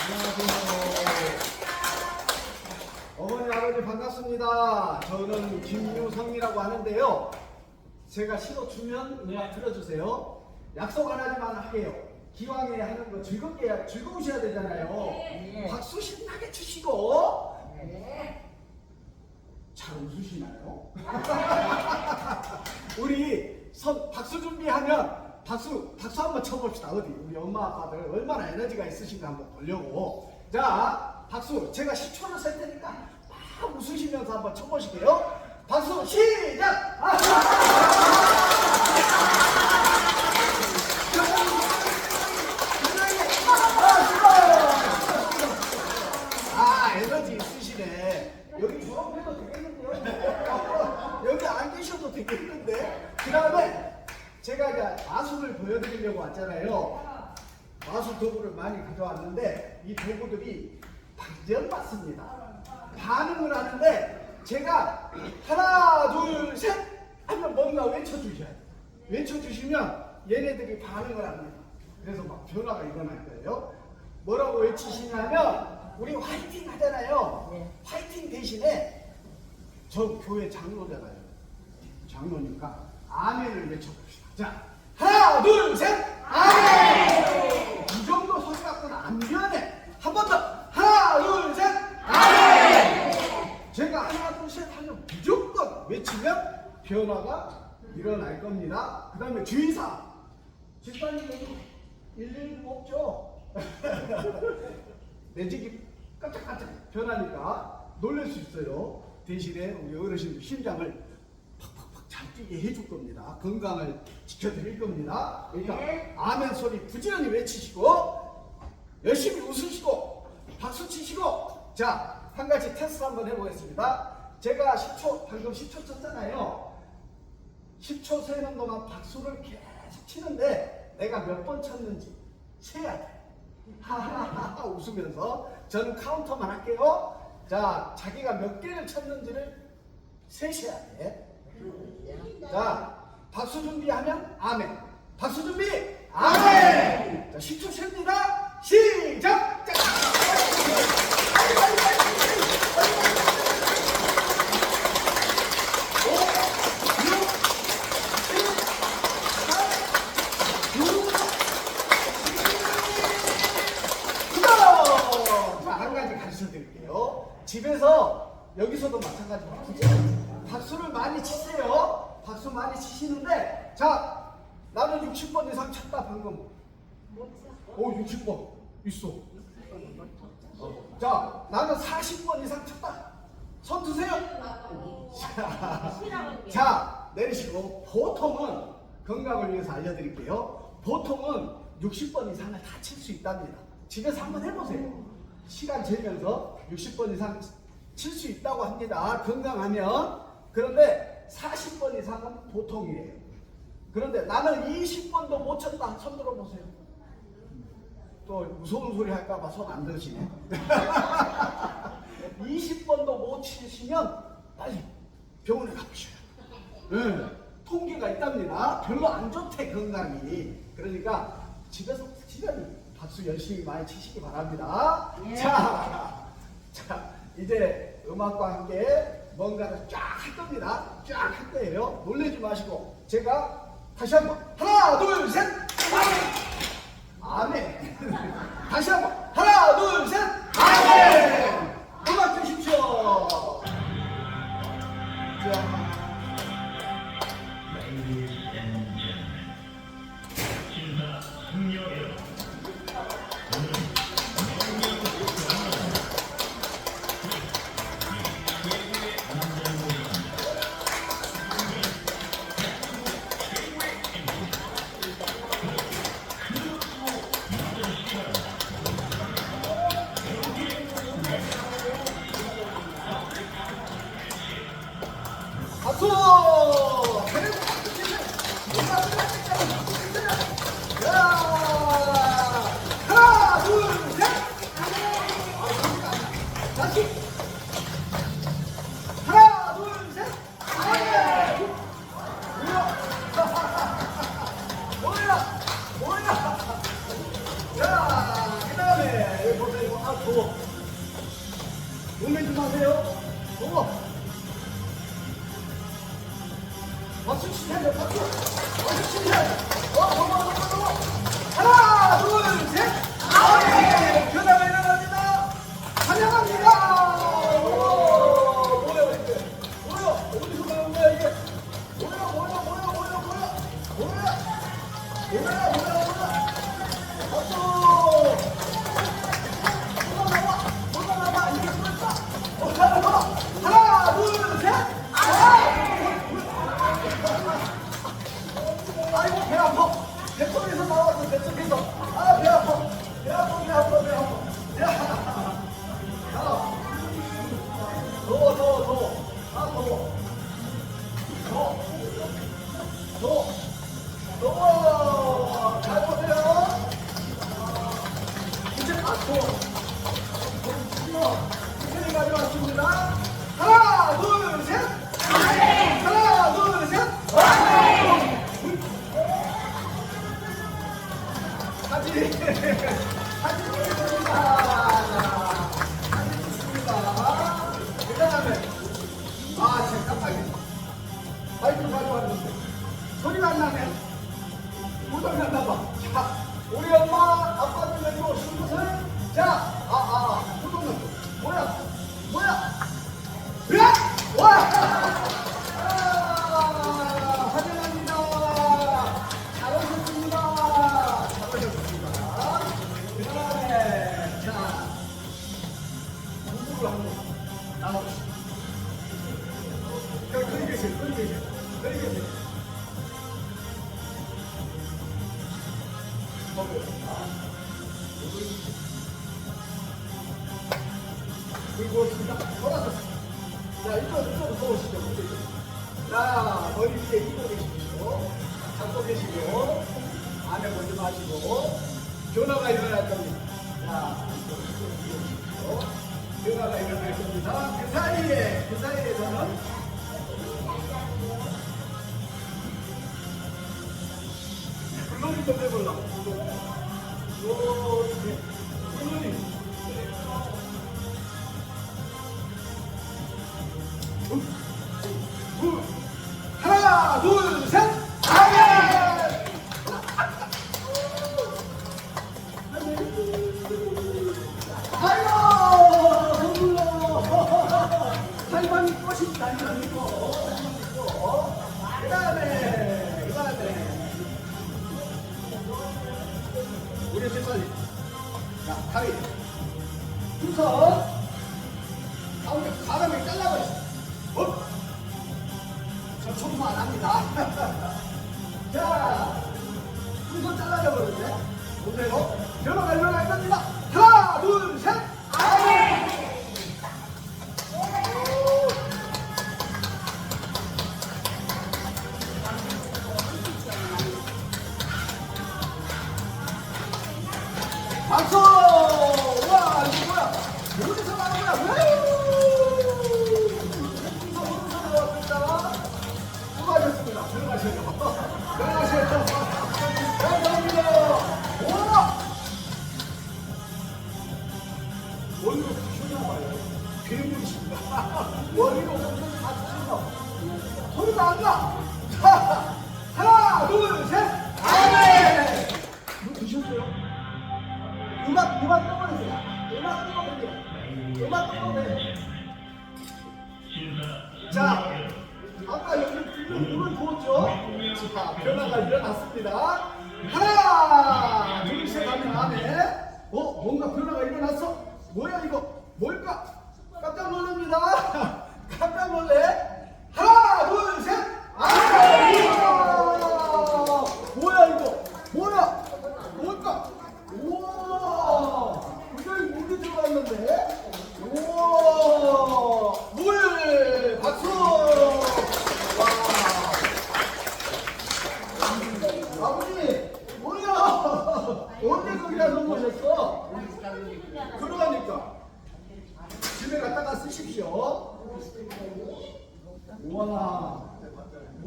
안녕하세요. 어머니 아버지 반갑습니다. 저는 김유성이라고 하는데요. 제가 시도 주면 음악 틀어주세요. 약속 안 하지만 하게요. 기왕에 하는 거 즐겁게 즐거우셔야 되잖아요. 네. 박수 신나게 치시고 잘 웃으시나요? 우리 선 박수 준비하면 박수 박수 한번 쳐봅시다. 어디? 우리 엄마 아빠들 얼마나 에너지가 있으신가 한번 보려고. 자 박수. 제가 10초를 셀 테니까 막 웃으시면서 한번 쳐보실게요. 박수 시작 아 에너지 있으시네 여기 조합해도 되겠는데요? 여기 안 계셔도 되겠는데 그 다음에 제가 이제 마술을 보여드리려고 왔잖아요. 마술 도구를 많이 가져왔는데 이 도구들이 반전맞습니다. 반응을 하는데 제가 하나 둘 셋 하면 뭔가 외쳐주셔야 돼요. 외쳐주시면 얘네들이 반응을 합니다. 그래서 막 변화가 일어날 거예요. 뭐라고 외치시냐면 우리 화이팅 하잖아요. 네. 화이팅 대신에 저 교회 장로잖아요. 장로니까 아멘을 외쳐봅시다. 자 하나 둘 셋. 아멘. 이 정도 소리 갖고는 안 변해 한 번 더. 하나 둘 셋. 아멘. 제가 하나 둘 셋 하면 무조건 외치면 변화가 일어날 겁니다. 그 다음에 주의사. 여기 119 없죠? 내 집이 깜짝깜짝 변하니까 놀랄 수 있어요. 대신에 우리 어르신 심장을 잘 뛰게 해줄 겁니다. 건강을 지켜드릴 겁니다. 그러니까 네. 아멘 소리 부지런히 외치시고 열심히 웃으시고 박수 치시고 자 한 가지 테스트 한번 해보겠습니다. 제가 10초 방금 10초 쳤잖아요. 10초 세는 동안 박수를 계속 치는데 내가 몇 번 쳤는지 세야 돼. 하하하하 웃으면서 저는 카운터만 할게요. 자, 자기가 몇 개를 쳤는지를 세셔야 돼. 자, 박수 준비하면 아멘. 박수 준비 아멘. 자, 10초 셉니다. 시작. 자, 있어. 어, 자, 나는 40번 이상 쳤다. 손 드세요. 자, 자, 내리시고 보통은 건강을 위해서 알려드릴게요. 보통은 60번 이상을 다 칠 수 있답니다. 집에서 한번 해보세요. 시간 재면서 60번 이상 칠 수 있다고 합니다. 건강하면. 그런데 40번 이상은 보통이에요. 그런데 나는 20번도 못 쳤다. 손 들어보세요. 또 무서운 소리 할까봐 손 안 드시네. 20번도 못 치시면 빨리 병원에 가보셔요. 네, 통계가 있답니다. 별로 안 좋대 건강이. 그러니까 집에서 부지런히 박수 열심히 많이 치시기 바랍니다. 예. 자, 자 이제 음악과 함께 뭔가를 쫙 할 겁니다. 쫙 할 거예요. 놀래지 마시고 제가 다시 한번 하나 둘 셋. 아멘. 다시 한번 하나 둘 셋. 아멘. 음악 주십시오. 자. Woo! 사진 찍습니다. 사진 찍습니다. 소리가 안 나네. 무덤 났나봐. 자, 우리가 올라가게 될 겁니다. 그 사이에, 그 사이에 저는 블로깅도 해보려고.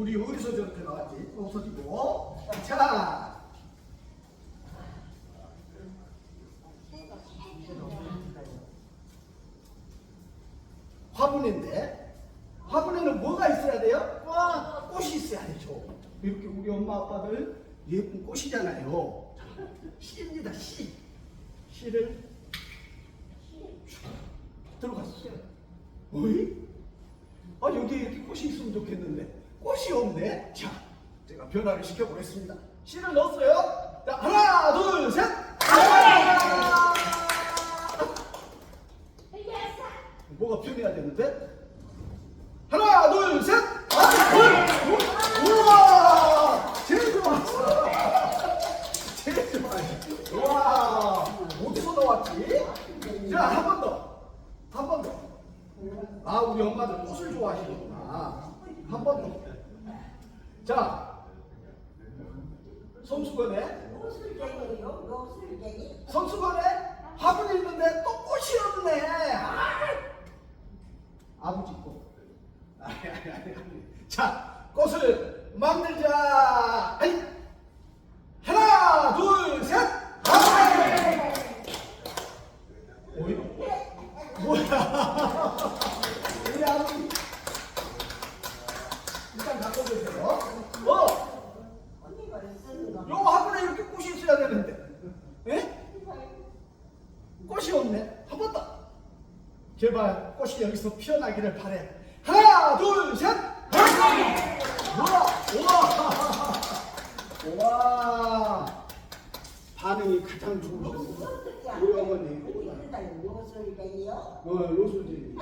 우리 어디서 저렇게 나왔지? 없어지고. 자. 화분인데 화분에는 뭐가 있어야 돼요? 와, 꽃이 있어야 되죠. 이렇게 우리 엄마 아빠들 예쁜 꽃이잖아요. 자, 씨입니다. 씨. 씨를 들어갔어요. 어이? 아 여기 이렇게 꽃이 있으면 좋겠는데. 꽃이 없네. 자, 제가 변화를 시켜보겠습니다. 씨를 넣었어요. 자, 하나, 둘, 셋. 아! 뭐가 변해야 되는데? 하나, 둘, 셋. 우- 우와, 제일 좋아. 제일 좋아. 우와, 어디서 나왔지? 자, 한 번 더. 한 번 더. 아, 우리 엄마들 꽃을 좋아하시는구나. 한 번 더. 자, 성수건에? 성수건에 화분이 있는데 또 꽃이 없네. 아! 아버지 꽃. 아니, 아니, 아니, 아니. 자, 꽃을 만들자. 아이. 하나, 둘, 셋. 아이. 뭐야? 뭐야? 우리 아버지. 일단 갖고 계세요. 어, 언니가 쓰는 거. 요 화분에 이렇게 꽃이 있어야 되는데. 예? 꽃이 없네. 한 번 더. 제발 꽃이 여기서 피어나기를 바래. 하나, 둘, 셋. 우와, 우와, 우와. 반응이 가장 좋으셨습니다. 우리 어머니. 어, 요술지.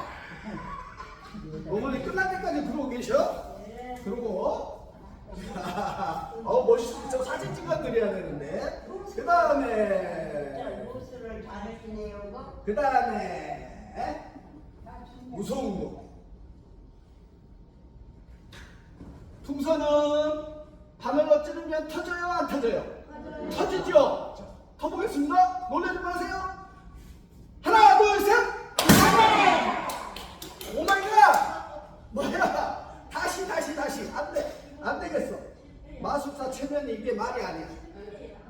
어머니 끝날 때까지 그러고 계셔? 그러고. 어, 멋있어. 저 사진 찍어 드려야 되는데. 그 다음에. 그 다음에 무서운 거. 풍선은 바늘로 찌르면 터져요, 안 터져요? 터지죠? 자, 터보겠습니다. 놀라지 마세요. 하나, 둘, 셋. 오마이갓! 뭐야? 다시, 다시, 다시. 안 돼. 안 되겠어. 마술사 체면이 이게 말이 아니야.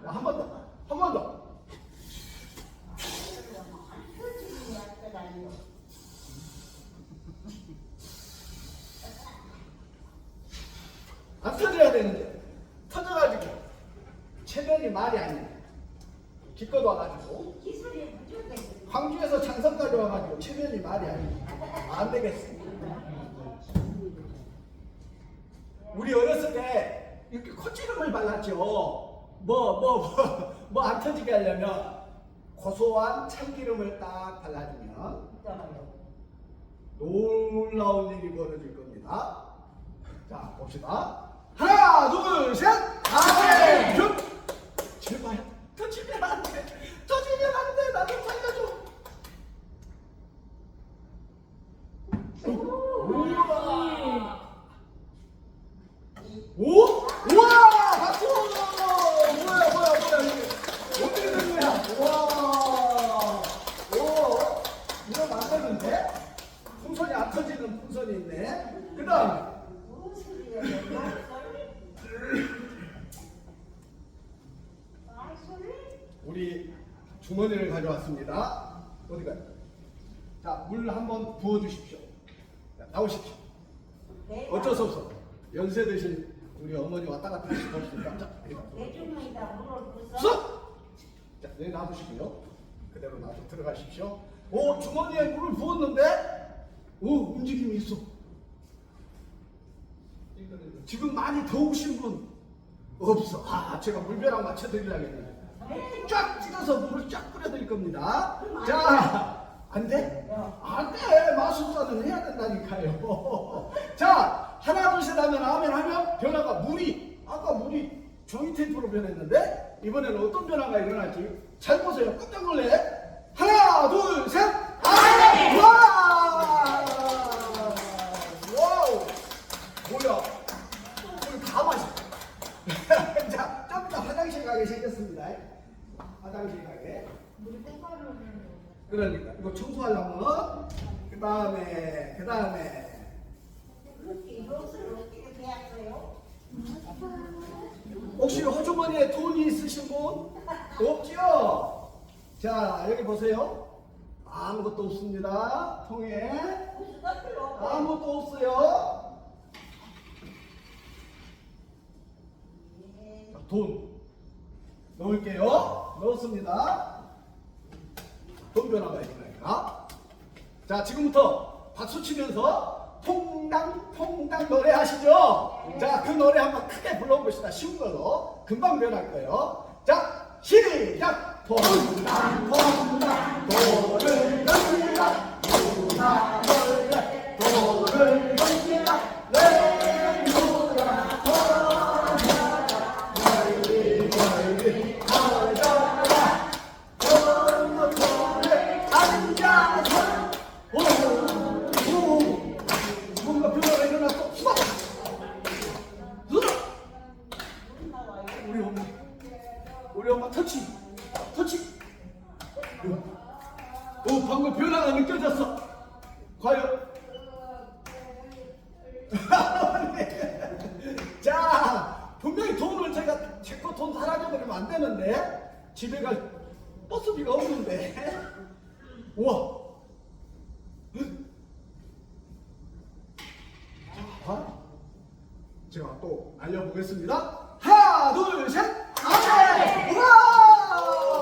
한 번 더. 한 번 더. 안 터져야 되는데 터져가지고 체면이 말이 아니네 기껏 와가지고. 광주에서 장성까지 와가지고 체면이 말이 아니네 안 되겠어 우리 어렸을 때 이렇게 콧기름을 발랐죠 뭐 뭐 뭐 뭐 안 터지게 하려면 고소한 참기름을 딱 발라주면. 놀라운 일이 벌어질 겁니다. 자, 봅시다. 하나, 둘, 셋! 아멘! 슛! 제발, 터지면 안 돼. 터지면 안 돼. 나도 살려줘. 우와! 오? 우와! 박수! 뭐야, 뭐야, 뭐야, 이게. 어떻게 된 거야? 우와! 오! 이거 만드는데? 풍선이 안 터지는 풍선이 있네. 그 다음 우리 주머니를 가져왔습니다. 어디 가요? 자, 물 한번 부어주십시오. 자, 나오십시오. 네. 어쩔 수 없어. 연세 드신 우리 어머니 왔다 갔다 하실. 자, 여기 놔둬. 대중이다 물을. 쏙! 자, 여기 놔두시고요. 그대로 놔두 들어가십시오. 오, 주머니에 물을 부었는데, 오, 움직임이 있어. 지금 많이 더우신 분 없어. 아, 제가 물벼락 맞춰드리려고 했는데. 쫙 찢어서 물을 쫙 뿌려드릴 겁니다. 자, 안 돼? 안 돼. 마술사는 해야 된다니까요. 자, 하나, 둘, 셋 하면 아멘 하면 변화가 물이, 아까 물이 종이 테이프로 변했는데, 이번에는 어떤 변화가 일어날지 잘 보세요. 깜짝 놀래. 하나, 둘, 셋. 아멘! 와! 와우! 뭐야? 오늘 다 마셔. 자, 좀 이따 화장실 가게 생겼습니다. 화장실 가게. 물이 땡가루를 그러니까 이거 청소하려면 그 다음에 그 다음에? 혹시 호주머니에 돈이 있으신 분 없죠? 자 여기 보세요. 아무것도 없습니다. 통에. 아무것도 없어요. 예. 자, 돈 넣을게요. 넣었습니다. 돈 변화가 있으니까. 자, 지금부터 박수 치면서 퐁당 퐁당 노래 하시죠? 자, 그 노래 한번 크게 불러봅시다. 쉬운 걸로. 금방 변할 거예요. 자, 시작! 퐁당 퐁당 돌을 오늘 제가 제거 돈 사라져버리면 안 되는데 집에 갈 버스비가 없는데. 우와. 자 제가 또 알려보겠습니다. 하나 둘셋. 아멘! 우와!